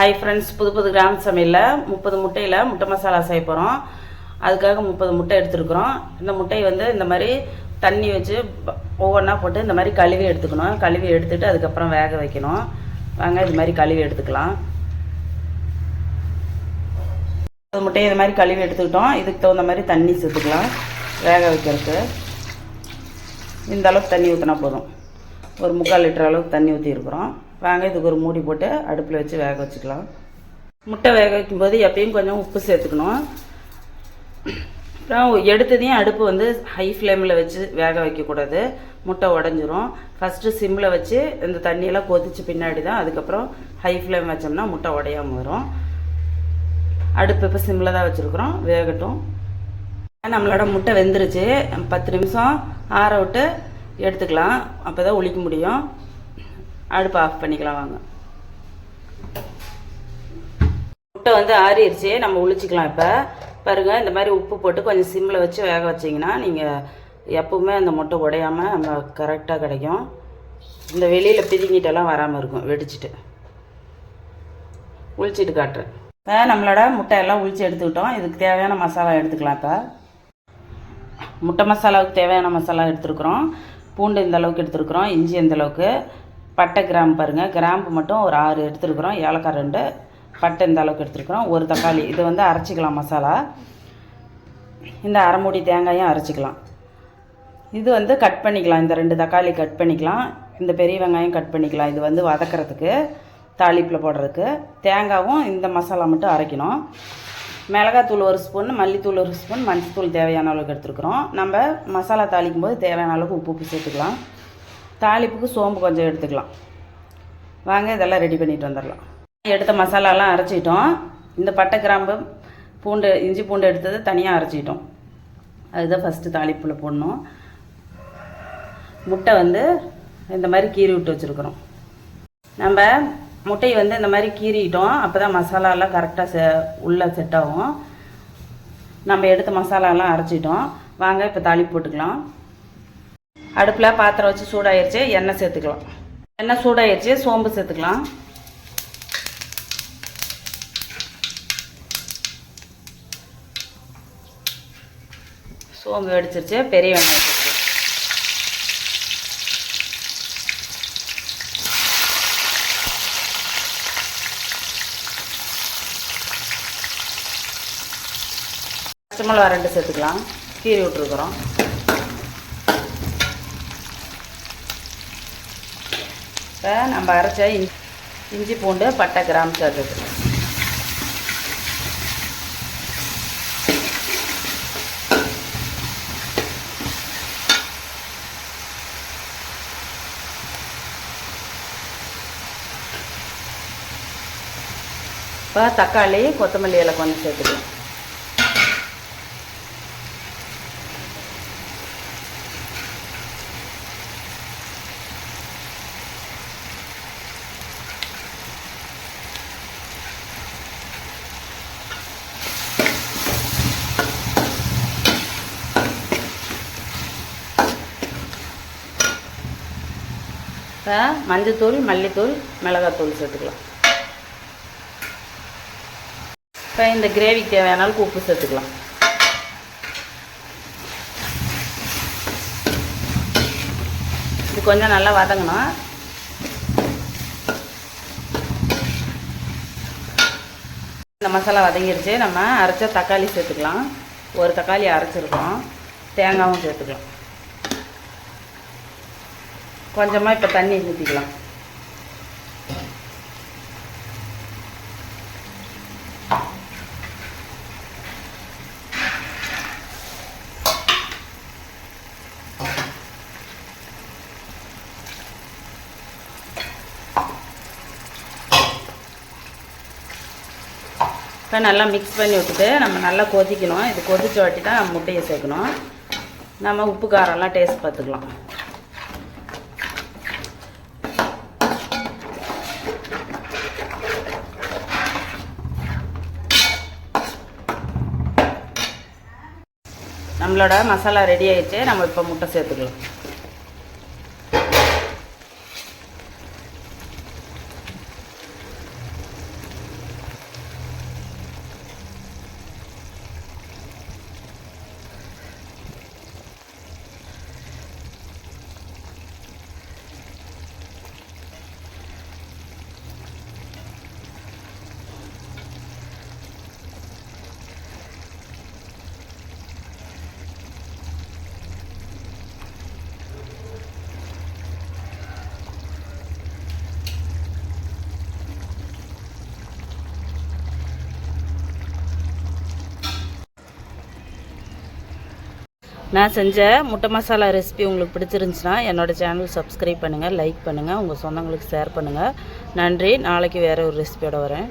Hi friends புது புது கிராம சமையலில் முப்பது முட்டையில் முட்டை மசாலா செய்ய போகிறோம் அதுக்காக முப்பது முட்டை எடுத்துருக்குறோம். இந்த முட்டையை வந்து இந்த மாதிரி தண்ணி வச்சு ஒவ்வொன்றா போட்டு இந்த மாதிரி கழுவி எடுத்துக்கணும். கழுவி எடுத்துகிட்டு அதுக்கப்புறம் வேக வைக்கணும். வாங்க இது மாதிரி கழுவி எடுத்துக்கலாம். முப்பது முட்டையை இது மாதிரி கழுவி எடுத்துக்கிட்டோம். இதுக்கு தகுந்த மாதிரி தண்ணி சேர்த்துக்கலாம். வேக வைக்கிறதுக்கு. இந்த அளவுக்கு தண்ணி ஊற்றினா போதும். ஒரு முக்கால் லிட்டர் அளவுக்கு தண்ணி ஊற்றிருக்குறோம் வாங்க இதுக்கு ஒரு மூடி போட்டு அடுப்பில் வச்சு வேக வச்சுக்கலாம். முட்டை வேக வைக்கும்போது எப்பயும் கொஞ்சம் உப்பு சேர்த்துக்கணும். அப்புறம் எடுத்ததையும் அடுப்பு வந்து ஹை ஃப்ளேமில் வச்சு வேக வைக்கக்கூடாது. முட்டை உடஞ்சிரும். ஃபஸ்ட்டு சிம்மில் வச்சு இந்த தண்ணியெல்லாம் கொதிச்சு பின்னாடி தான் அதுக்கப்புறம் ஹை ஃப்ளேம் வச்சோம்னா முட்டை உடையாமல் வரும். அடுப்பு இப்போ சிம்மில் தான் வச்சுருக்குறோம். வேகட்டும். நம்மளோட முட்டை வெந்துருச்சு. பத்து நிமிஷம் ஆற விட்டு எடுத்துக்கலாம். அப்போ தான் ஒழிக்க முடியும். அடுப்பு ஆஃப் பண்ணிக்கலாம் வாங்க. முட்டை வந்து ஆறிடுச்சு. நம்ம உளிச்சிக்கலாம் இப்போ. பாருங்க இந்த மாதிரி உப்பு போட்டு கொஞ்சம் சிம்மில் வச்சு வேக வச்சிங்கன்னா நீங்கள் எப்பவுமே அந்த முட்டை உடையாமல் நம்ம கரெக்டாக கிடைக்கும். இந்த வெளியில் பிதுங்கிட்டெல்லாம் வராமல் இருக்கும் வெடிச்சிட்டு. உளிச்சிட்டு காட்டுறேன். இப்போ நம்மளோட முட்டையெல்லாம் உளிச்சு எடுத்துக்கிட்டோம் இதுக்கு தேவையான மசாலா எடுத்துக்கலாம் இப்போ. முட்டை மசாலாவுக்கு தேவையான மசாலா எடுத்துருக்குறோம். பூண்டு இந்த அளவுக்கு எடுத்துருக்குறோம். இஞ்சி இந்த அளவுக்கு. பட்டை கிராம்பு பாருங்கள் கிராம்பு மட்டும் ஒரு ஆறு எடுத்துருக்குறோம். ஏலக்காய் ரெண்டு பட்டை இந்த அளவுக்கு எடுத்துருக்குறோம். ஒரு தக்காளி. இது வந்து அரைச்சிக்கலாம் மசாலா. இந்த அரைமுடி தேங்காயும் அரைச்சிக்கலாம். இது வந்து கட் பண்ணிக்கலாம். இந்த ரெண்டு தக்காளி கட் பண்ணிக்கலாம். இந்த பெரிய வெங்காயம் கட் பண்ணிக்கலாம். இது வந்து வதக்கிறதுக்கு தாளிப்பில் போடுறதுக்கு. தேங்காவும் இந்த மசாலா மட்டும் அரைக்கணும். மிளகாத்தூள் ஒரு ஸ்பூன் மல்லித்தூள் ஒரு ஸ்பூன் மஞ்சத்தூள் தேவையான அளவுக்கு எடுத்துருக்குறோம். நம்ம மசாலா தாளிக்கும் போது தேவையான அளவுக்கு உப்பு உப்பு சேர்த்துக்கலாம். தாளிப்புக்கு சோம்பு கொஞ்சம் எடுத்துக்கலாம். வாங்க இதெல்லாம் ரெடி பண்ணிட்டு வந்துடலாம். எடுத்த மசாலாலாம் அரைச்சிட்டோம். இந்த பட்டை கிராம்பு பூண்டு இஞ்சி பூண்டு எடுத்தது தனியாக அரைச்சிட்டோம். அதுதான் ஃபஸ்ட்டு தாளிப்பில் போடணும். முட்டை வந்து இந்த மாதிரி கீறி விட்டு வச்சுருக்குறோம். நம்ம முட்டையை வந்து இந்த மாதிரி கீறிட்டோம். அப்போ தான் மசாலாலாம் கரெக்டாக செ உள்ளே செட் ஆகும். நம்ம எடுத்த மசாலாலாம் அரைச்சிட்டோம். வாங்க இப்போ தாளிப்பு போட்டுக்கலாம். அடுப்பில் பாத்திரம் வச்சு சூடாயிருச்சு எண்ணெய் சேர்த்துக்கலாம். எண்ணெய் சூடாயிருச்சு சோம்பு சேர்த்துக்கலாம். சோம்பு வெடிச்சிருச்சு பெரிய வெங்காயம் பச்சை மிளகா ரெண்டு சேர்த்துக்கலாம். கீறி விட்ருக்குறோம் இப்போ நம்ம அரைச்ச இஞ்சி இஞ்சி பூண்டு பட்டை கிராம் சேர்த்துக்கலாம் இப்போ தக்காளி கொத்தமல்லி இலை கொஞ்சம் சேர்த்துக்கலாம். மஞ்சத்தூள் மல்லித்தூள் மிளகாத்தூள் சேர்த்துக்கலாம். இப்போ இந்த கிரேவிக்கு தேவையான அளவுக்கு உப்பு சேர்த்துக்கலாம். இது கொஞ்சம் நல்லா வதங்கணும். இந்த மசாலா வதங்கிருச்சு. நம்ம அரைச்ச தக்காளி சேர்த்துக்கலாம். ஒரு தக்காளி அரைச்சிருக்கோம். தேங்காயும் சேர்த்துக்கலாம். கொஞ்சமாக இப்போ தண்ணி ஊற்றிக்கலாம் இப்போ நல்லா மிக்ஸ் பண்ணி விட்டுட்டு நம்ம நல்லா கொதிக்கணும். இது கொதிச்ச வாட்டி தான் முட்டையை சேர்க்கணும். நம்ம உப்பு காரம்லாம் டேஸ்ட் பார்த்துக்கலாம். நம்மளோட மசாலா ரெடி ஆகிடுச்சு நம்ம இப்போ முட்டை சேர்த்துக்கலாம். நான் செஞ்ச முட்டை மசாலா ரெசிபி உங்களுக்கு பிடிச்சிருந்துச்சுன்னா என்னோடய சேனல் சப்ஸ்கிரைப் பண்ணுங்கள் லைக் பண்ணுங்கள் உங்கள் சொந்தங்களுக்கு ஷேர் பண்ணுங்கள் நன்றி. நாளைக்கு வேறு ஒரு ரெசிபியோடு வரேன்.